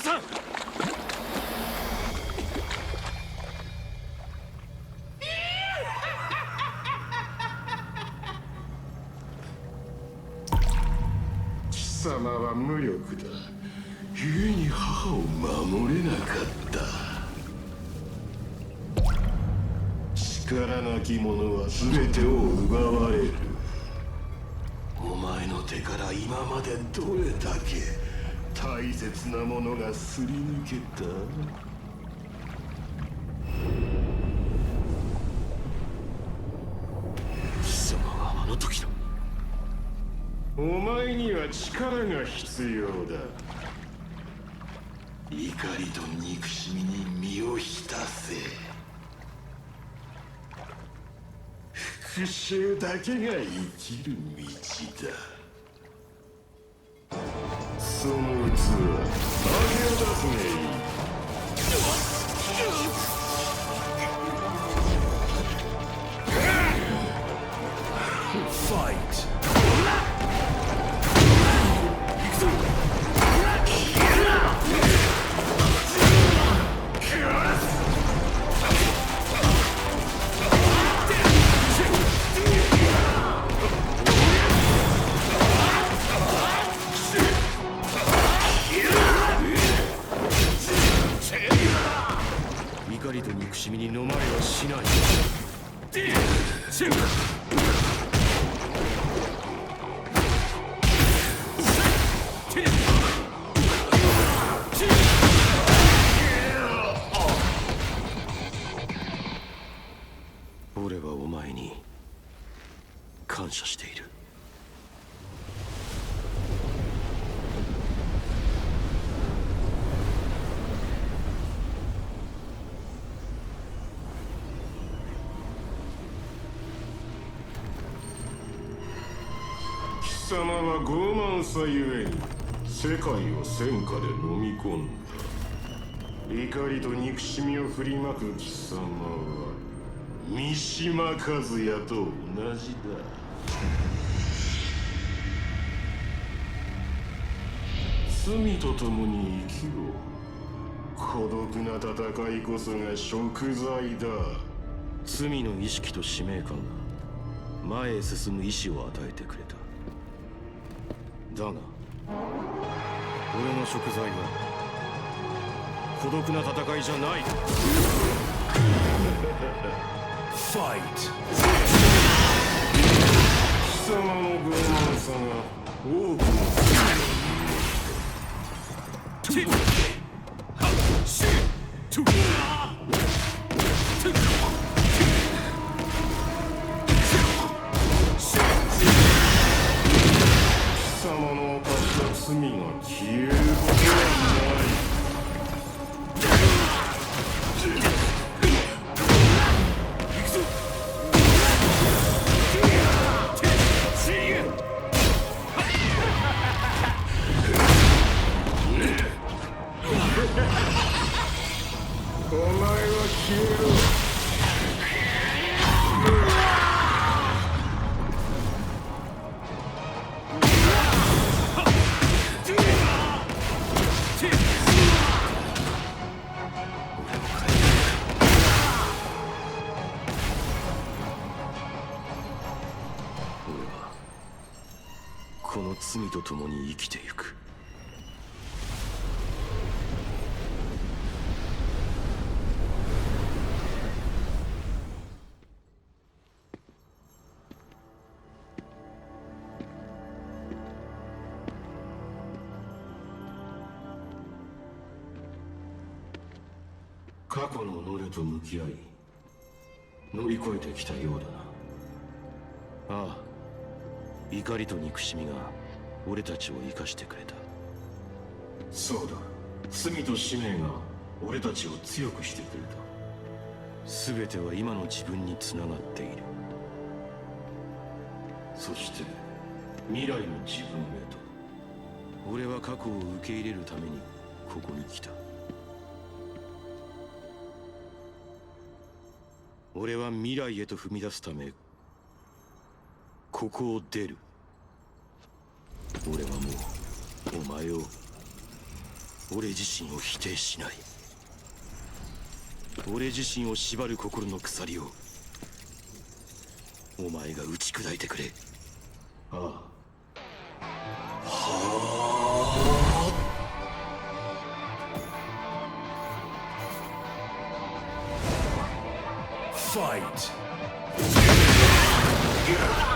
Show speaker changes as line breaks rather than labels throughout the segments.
さん。
貴様は無力だ。故に母を守れなかった。力なき者は全てを奪われる。お前の手から今までどれだけ大切なものがすり抜けた。
貴様はあの時の
お前には力が必要だ。怒りと憎しみに身を浸せ。復讐だけが生きる道だ。その器投げ出すね
フ俺はお前に感謝している。
様は傲慢さゆえに世界を戦火で飲み込んだ。怒りと憎しみを振りまく貴様は三島和也と同じだ。罪と共に生きろ。孤独な戦いこそが食材だ。
罪の意識と使命感が前へ進む意志を与えてくれた。だが俺の食材は孤独な戦いじゃない。ファイト
貴様の傲慢さが多くのお前は消えろ。
罪と共に生きてゆく。
過去の己と向き合い乗り越えてきたようだな。
ああ怒りと憎しみが。俺たちを生かしてくれた。
そうだ。罪と使命が俺たちを強くしてくれた。
全ては今の自分につながっている。
そして未来の自分へと。
俺は過去を受け入れるためにここに来た。俺は未来へと踏み出すためここを出る俺はもうお前を
俺自身を否定しない。俺自身を縛る心の鎖をお前が打ち砕いてくれ。ああ。
Fight! 行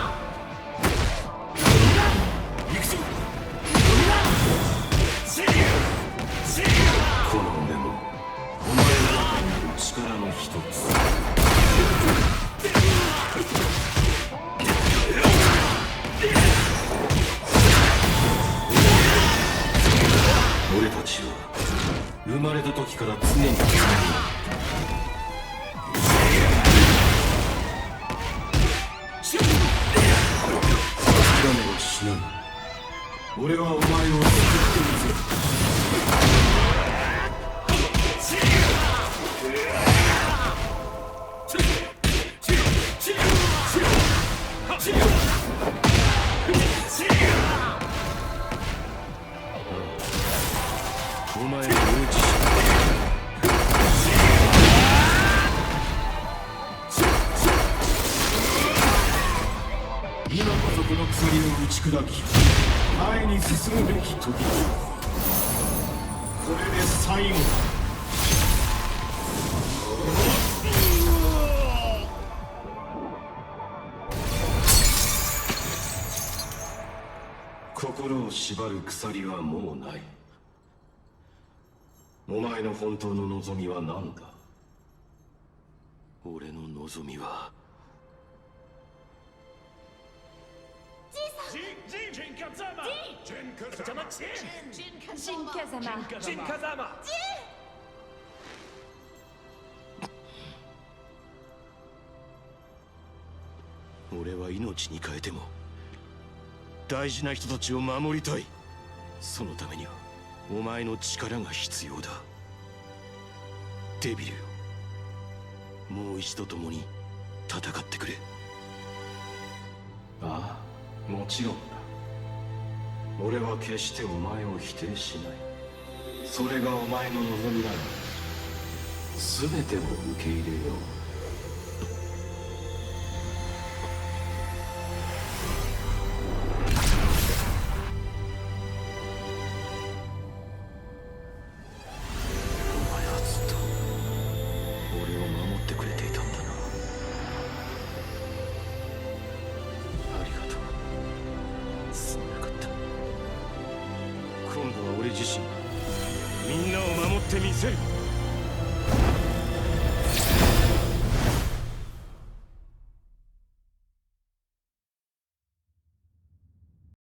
俺たちは生まれた時から常に絆に諦めはしない俺はお前を砕き前に進むべき時。これで最後だ。心を縛る鎖はもうない。お前の本当の望みは何だ？俺の望みは俺は命に変えても大事な人たちを守りたいそのためにはお前の力が必要だデビルよもう一度共に戦ってくれもちろんだ。俺は決してお前を否定しない。それがお前の望みなら全てを受け入れよう。自身。みんなを守ってみせる。